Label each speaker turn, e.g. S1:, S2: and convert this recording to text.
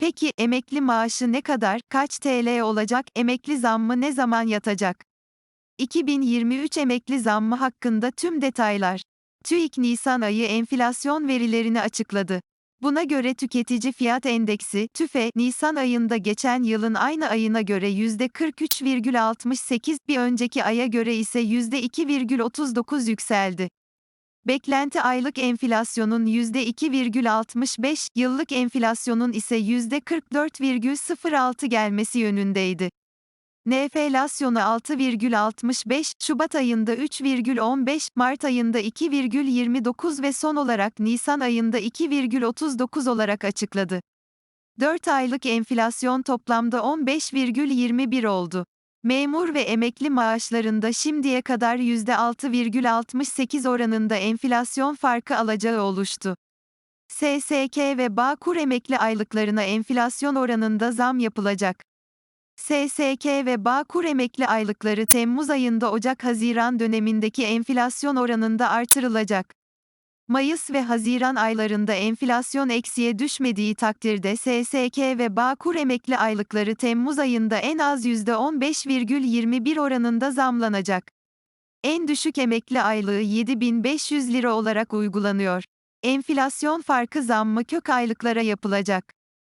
S1: Peki, emekli maaşı ne kadar, kaç TL olacak, emekli zammı ne zaman yatacak? 2023 emekli zammı hakkında tüm detaylar. TÜİK Nisan ayı enflasyon verilerini açıkladı. Buna göre tüketici fiyat endeksi, TÜFE, Nisan ayında geçen yılın aynı ayına göre %43,68, bir önceki aya göre ise %2,39 yükseldi. Beklenti aylık enflasyonun %2,65, yıllık enflasyonun ise %44,06 gelmesi yönündeydi. Enflasyonu 6,65, Şubat ayında 3,15, Mart ayında 2,29 ve son olarak Nisan ayında 2,39 olarak açıkladı. 4 aylık enflasyon toplamda 15,21 oldu. Memur ve emekli maaşlarında şimdiye kadar %6,68 oranında enflasyon farkı alacağı oluştu. SSK ve Bağkur emekli aylıklarına enflasyon oranında zam yapılacak. SSK ve Bağkur emekli aylıkları Temmuz ayında Ocak-Haziran dönemindeki enflasyon oranında artırılacak. Mayıs ve Haziran aylarında enflasyon eksiye düşmediği takdirde SSK ve Bağkur emekli aylıkları Temmuz ayında en az %15,21 oranında zamlanacak. En düşük emekli aylığı 7500 lira olarak uygulanıyor. Enflasyon farkı zammı kök aylıklara yapılacak.